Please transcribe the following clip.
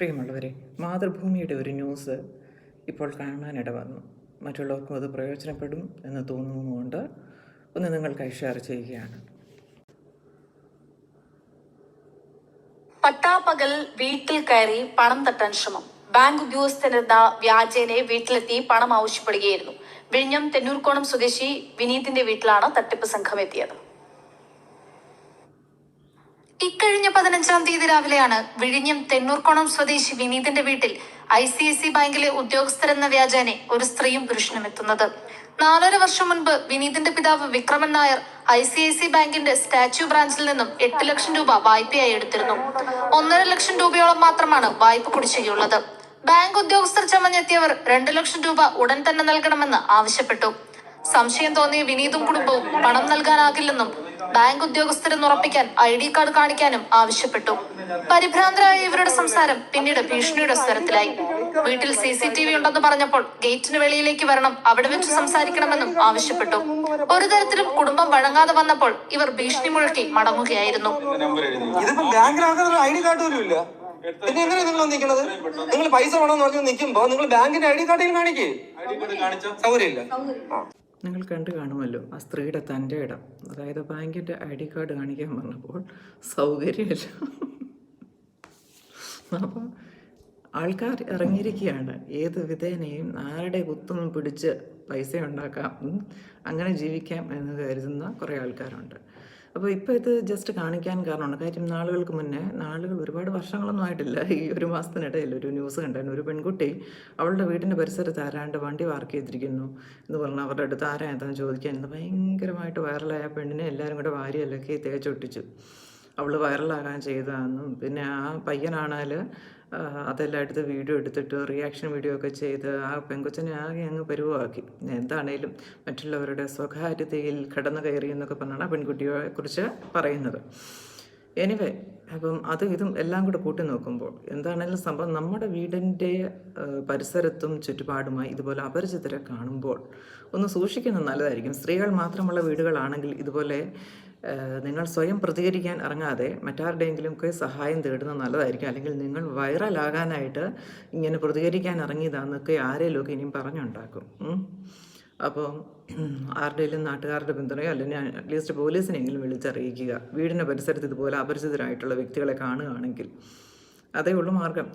പ്രിയമുള്ളവരെ മാതൃഭൂമിയുടെ ഒരു ന്യൂസ് ഇപ്പോൾ കാണാനിട വന്നു. മറ്റുള്ളവർക്കും അത് പ്രയോജനപ്പെടും എന്ന് തോന്നുന്നതുകൊണ്ട് ഒന്ന് നിങ്ങൾക്കായി ഷെയർ ചെയ്യുകയാണ്. പട്ടാപ്പകൽ വീട്ടിൽ കയറി പണം തട്ടാൻ ശ്രമം. ബാങ്ക് ഉദ്യോഗസ്ഥനെന്ന വ്യാജേനെ വീട്ടിലെത്തി പണം ആവശ്യപ്പെടുകയായിരുന്നു. വിഴിഞ്ഞം തെന്നൂർക്കോണം സ്വദേശി വിനീതിന്റെ വീട്ടിലാണ് തട്ടിപ്പ് സംഘം എത്തിയത് ഇക്കഴിഞ്ഞ പതിനഞ്ചാം തീയതി രാവിലെയാണ് വിഴിഞ്ഞം തെന്നൂർക്കോണം സ്വദേശി വിനീതിന്റെ വീട്ടിൽ ഐ സി ഐ സി ബാങ്കിലെ ഉദ്യോഗസ്ഥരെന്ന വ്യാജേനെ ഒരു സ്ത്രീയും പുരുഷനും എത്തുന്നത്. നാലര വർഷം മുൻപ് വിനീതിന്റെ പിതാവ് Vikraman Nair I C I C ബാങ്കിന്റെ സ്റ്റാച്യു ബ്രാഞ്ചിൽ നിന്നും എട്ട് ലക്ഷം രൂപ വായ്പയായി എടുത്തിരുന്നു. ഒന്നര ലക്ഷം രൂപയോളം മാത്രമാണ് വായ്പ കുടിശ്ശികയുള്ളത്. ബാങ്ക് ഉദ്യോഗസ്ഥർ ചമഞ്ഞെത്തിയവർ രണ്ടു ലക്ഷം രൂപ ഉടൻ തന്നെ നൽകണമെന്ന് ആവശ്യപ്പെട്ടു. സംശയം തോന്നിയ വിനീതും കുടുംബവും പണം നൽകാനാകില്ലെന്നും ബാങ്ക് ഉദ്യോഗസ്ഥരെന്ന് ഉറപ്പിക്കാൻ ഐ ഡി കാർഡ് കാണിക്കാനും ആവശ്യപ്പെട്ടു. പരിഭ്രാന്തരായ ഇവരുടെ സംസാരം പിന്നീട് ഭീഷണിയുടെ സ്വരത്തിലായി. വീട്ടിൽ സി സി ടി വി ഉണ്ടെന്ന് പറഞ്ഞപ്പോൾ ഗേറ്റിന് വെളിയിലേക്ക് വരണം അവിടെ വെച്ച് സംസാരിക്കണമെന്നും ആവശ്യപ്പെട്ടു. ഒരു തരത്തിലും കുടുംബം വഴങ്ങാതെ വന്നപ്പോൾ ഇവർ ഭീഷണി മുഴക്കി മടങ്ങുകയായിരുന്നു. ഇതിപ്പോ ബാങ്കിനകത്ത് ഒരു ഐ ഡി കാർഡ് പോലും ഇല്ല. പിന്നെ എങ്ങനെയാ നിങ്ങൾ നിൽക്കുന്നത് നിങ്ങൾ പൈസ വേണമെന്ന് പറഞ്ഞ് നിൽക്കുമ്പോ നിങ്ങൾ ബാങ്കിന്റെ ഐ ഡി കാർഡിൽ കാണിക്കേ. സൗകര്യമില്ല. നിങ്ങൾ കണ്ടു കാണുമല്ലോ ആ സ്ത്രീയുടെ തന്റെ ഇടം. അതായത് ബാങ്കിന്റെ ഐ ഡി കാർഡ് കാണിക്കാൻ പറഞ്ഞപ്പോൾ സൗകര്യമില്ല. അപ്പോൾ ആൾക്കാർ ഇറങ്ങിയിരിക്കുകയാണ്. ഏത് വിധേനയും ആരുടെ കുത്തും പിടിച്ച് പൈസ ഉണ്ടാക്കാം അങ്ങനെ ജീവിക്കാം എന്ന് കരുതുന്ന കുറേ ആൾക്കാരുണ്ട്. അപ്പോൾ ഇപ്പോൾ ഇത് ജസ്റ്റ് കാണിക്കാൻ കാരണമാണ്. കാര്യം നാളുകൾക്ക് മുന്നേ നാളുകൾ ഒരുപാട് വർഷങ്ങളൊന്നും ആയിട്ടില്ല. ഈ ഒരു മാസത്തിനിടയിൽ ഒരു ന്യൂസ് കണ്ടായിരുന്നു. ഒരു പെൺകുട്ടി അവളുടെ വീടിന്റെ പരിസരത്ത് ആരാണ്ട് വണ്ടി പാർക്ക് ചെയ്തിരിക്കുന്നു എന്ന് പറഞ്ഞാൽ അവരുടെ അടുത്ത് ആരാ എന്താണെന്ന് ചോദിക്കാൻ. ഭയങ്കരമായിട്ട് വൈറലായ പെണ്ണിനെ എല്ലാവരും കൂടെ വാരിയല്ലൊക്കെ തേച്ചൊട്ടിച്ചു അവൾ വൈറലാകാൻ ചെയ്തതാണെന്നും പിന്നെ ആ പയ്യനാണെങ്കിൽ അതെല്ലാം എടുത്ത് വീഡിയോ എടുത്തിട്ട് റിയാക്ഷൻ വീഡിയോ ഒക്കെ ചെയ്ത് ആ പെങ്കൊച്ചനെ ആകെ അങ്ങ് പരുവാക്കി എന്താണേലും മറ്റുള്ളവരുടെ സ്വകാര്യതയിൽ കടന്നു കയറി എന്നൊക്കെ പറഞ്ഞാണ് ആ പെൺകുട്ടിയെ കുറിച്ച് പറയുന്നത്. എനിവേ അപ്പം അത് ഇതും എല്ലാം കൂടെ കൂട്ടി നോക്കുമ്പോൾ എന്താണെങ്കിലും സംഭവം നമ്മുടെ വീടിന്റെ പരിസരത്തും ചുറ്റുപാടുമായി ഇതുപോലെ അപരിചിതരെ കാണുമ്പോൾ ഒന്ന് സൂക്ഷിക്കുന്നത് നല്ലതായിരിക്കും. സ്ത്രീകൾ മാത്രമുള്ള വീടുകളാണെങ്കിൽ ഇതുപോലെ നിങ്ങൾ സ്വയം പ്രതികരിക്കാൻ ഇറങ്ങാതെ മറ്റാരുടെയെങ്കിലും ഒക്കെ സഹായം തേടുന്നത് നല്ലതായിരിക്കും. അല്ലെങ്കിൽ നിങ്ങൾ വൈറലാകാനായിട്ട് ഇങ്ങനെ പ്രതികരിക്കാൻ ഇറങ്ങിയതാന്നൊക്കെ ആരെങ്കിലുമൊക്കെ ഇനിയും പറഞ്ഞുണ്ടാക്കും. അപ്പോൾ ആരുടെയും നാട്ടുകാരുടെ പിന്തുണയോ അല്ലെങ്കിൽ അറ്റ്ലീസ്റ്റ് പോലീസിനെങ്കിലും വിളിച്ചറിയിക്കുക. വീടിന്റെ പരിസരത്ത് ഇതുപോലെ അപരിചിതരായിട്ടുള്ള വ്യക്തികളെ കാണുകയാണെങ്കിൽ അതേ ഉള്ളൂ മാർഗം.